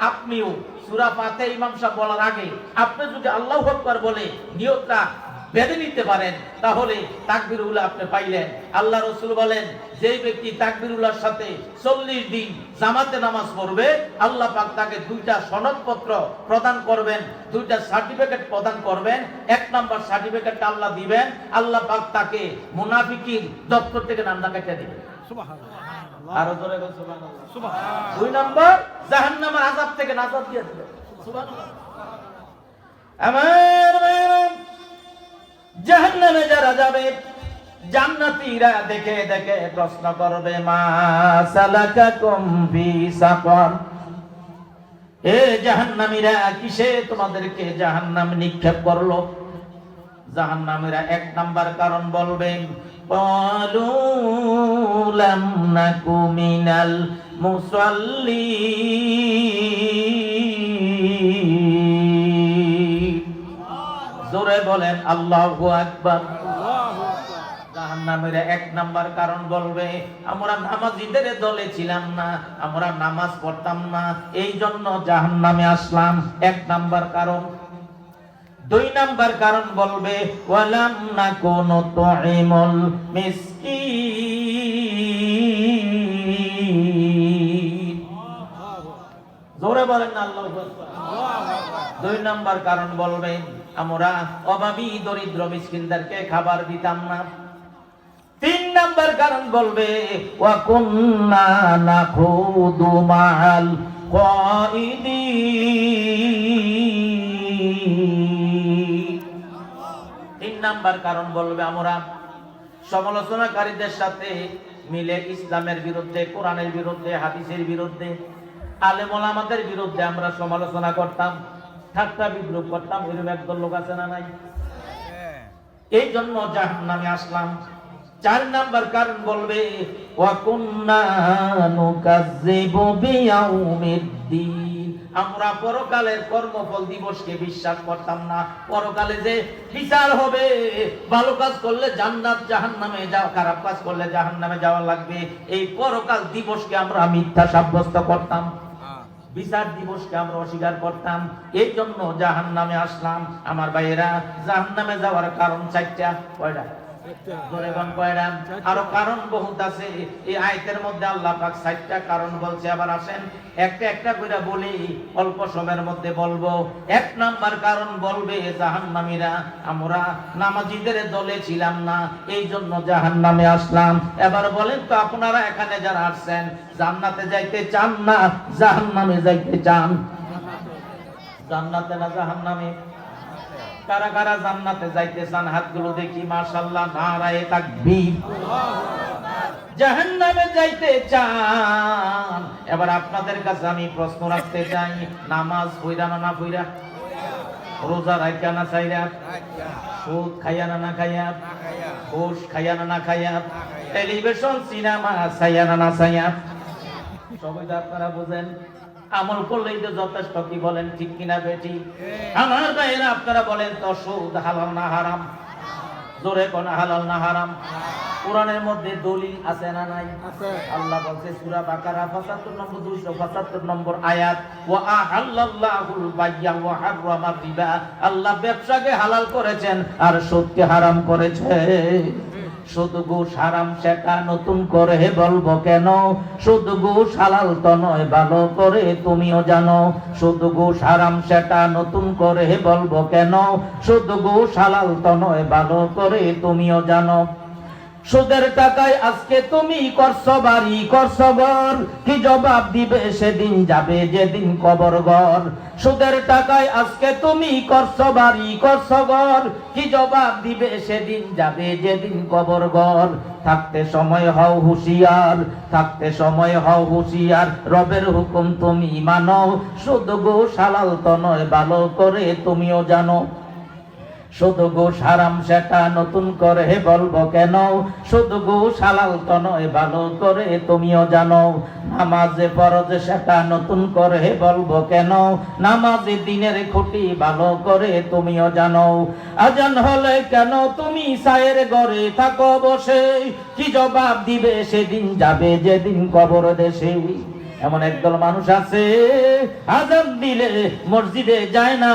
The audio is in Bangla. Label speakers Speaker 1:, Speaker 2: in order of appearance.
Speaker 1: আপনিও। সূরা ফাতে ইমাম সাহেব বলার আগে আপনি যদি আল্লাহ বলে নিয়তটা বেঁধে নিতে পারেন তাহলে তাকবিরুল্লাহ আপনি পাইলেন। আল্লাহ রসুল বলেন যেই ব্যক্তি তাকবিরুল্লাহর সাথে চল্লিশ দিন জামাতে নামাজ পড়বে আল্লাহ পাক তাকে দুইটা সনদপত্র প্রদান করবেন দুইটা সার্টিফিকেট প্রদান করবেন এক নাম্বার সার্টিফিকেটটা আল্লাহ দিবেন আল্লাহ পাক তাকে মুনাফিকির দপ্তর থেকে নামটা কেটে দিবেন। আরও জোরে দুই নম্বর জাহান্নামের আযাব থেকে নাজাত দিয়ে দিবেন। সুবহানাল্লাহ। আমার যাবে? জান্নাতীরা দেখে দেখে প্রশ্ন করবে, মা সালাকাকুম ফি সাকর? এ জাহান্নামীরা কিসে তোমাদেরকে জাহান্নাম নিক্ষেপ করল? জাহান্নামীরা এক নাম্বার কারণ বলবেন লাম নাকু মিনাল মুসাল্লিন। জোরে বলেন, আল্লাহু আকবার। এক নাম্বার কারণ বলবে, আমরা নামাজিদের দলে ছিলাম না, আমরা নামাজ পড়তাম না এই জন্য আসলাম। এক নাম্বার কারণ। দুই নাম্বার কারণ বলবে, ওয়ালাম না কোন তুইমুল মিসকিন। জোরে বলেন দুই নাম্বার কারণ আমরা অভাবী, দরিদ্র মিসকিনদেরকে খাবার দিতাম না। তিন নাম্বার কারণ বলবে ওয়া কুন্না নাখুদু মাআল কাইদিন তিন নাম্বার কারণ বলবে আমরা সমালোচনাকারীদের সাথে মিলে ইসলামের বিরুদ্ধে কোরআনের বিরুদ্ধে হাদিসের বিরুদ্ধে আলেমল আমাদের বিরুদ্ধে আমরা সমালোচনা করতাম ঠাট্টা বিদ্রুপ করতাম এরকম একদল লোক আছে না নাই? এই জন্য জাহান নামে আসলাম। চার নাম্বার কারণ বলবে আমরা পরকালের কর্মফল দিবসকে বিশ্বাস করতাম না। পরকালে যে বিচার হবে, ভালো কাজ করলে জান্নাত জাহান্নামে যাওয়া, খারাপ কাজ করলে জাহান্নামে যাওয়া লাগবে। এই পরকাল দিবসকে আমরা মিথ্যা সাব্যস্ত করতাম। বিচার দিবসকে আমরা অস্বীকার করতাম। এই জন্য জাহান নামে আসলাম। আমার ভাইয়েরা জাহান নামে যাওয়ার কারণ চারটা। কয়টা? নামাজিদের দলে ছিলাম না, এই জন্য জাহান্নামে আসলাম। এবার বলেন তো, আপনারা এখানে যারা আসছেন, জান্নাতে যাইতে চান না, জাহান্নামে যাইতে চান? জান্নাতে না জাহান্নামে? কারা কারা জান্নাতে যাইতে চান, হাতগুলো দেখি মাশাআল্লাহ নারায়ে তাকবীর। জাহান্নামে যাইতে চান। এবার আপনাদের কাছে আমি প্রশ্ন রাখতে চাই, নামাজ পইরা না না পইরা? রোজা রাখা না চাইরা সুদ খাইয়া না না খাইয়া? ঘুষ খাইয়া না না খাইয়া? টেলিভিশন, সিনেমা চাইয়া না না চাইয়া সবাই আপনারা বুঝেন। আমল করলেই তো যথেষ্ট কি বলেন ঠিক কিনা বেটি? আমার ভাইয়েরা আপনারা বলেন তো সুদ হালাল না হারাম? জোরে কোন হালাল না হারাম? কোরআনের মধ্যে দলিল আছে না নাই? আল্লাহ বলছে সূরা বাকারা 75 নম্বর 275 নম্বর আয়াত ওয়া আহাল্লাল্লাহুল বাইয়া ওয়া হাররামা রিবা। আল্লাহ ব্যবসাকে হালাল করেছেন আর সুদকে হারাম করেছে। শুধু সারাম সেটা নতুন করে বলব কেন? শুধু সালাল তো নয়, ভালো করে তুমিও জানো। শুধু সারাম সেটা নতুন করে বলব কেন? শুধু সালাল তো নয়, ভালো করে তুমিও জানো। সুদের টাকায় আজকে তুমি করছ বাড়ি, করছ কি জবাব দিবে সেদিন যাবে যেদিন কবর ঘর। সুদের টাকায় আজকে তুমি করছ বাড়ি, করছ কি জবাব দিবে সেদিন যাবে যেদিন কবর ঘর। থাকতে সময় হও হুঁশিয়ার, থাকতে সময় হও হুঁশিয়ার। রবের হুকুম তুমি মানো শুধু গো সালাল তো নয়, ভালো করে তুমিও জানো। শুধু গোস হারাম সেটা নতুন করে বলব কেন? শুধু গোস হালাল তো নয়, ভালো করে তুমিও জানো। নামাজে ফরজ সেটা নতুন করে বলব কেন? নামাজে দিনের খুঁটি ভালো করে তুমিও জানো। আজান হলে কেন তুমি সায়ের ঘরে থাকো বসে? কি জবাব দিবে সেদিন যাবে যেদিন কবর দেশে? এমন একদল মানুষ আছে, আজান দিলে মসজিদে যায় না।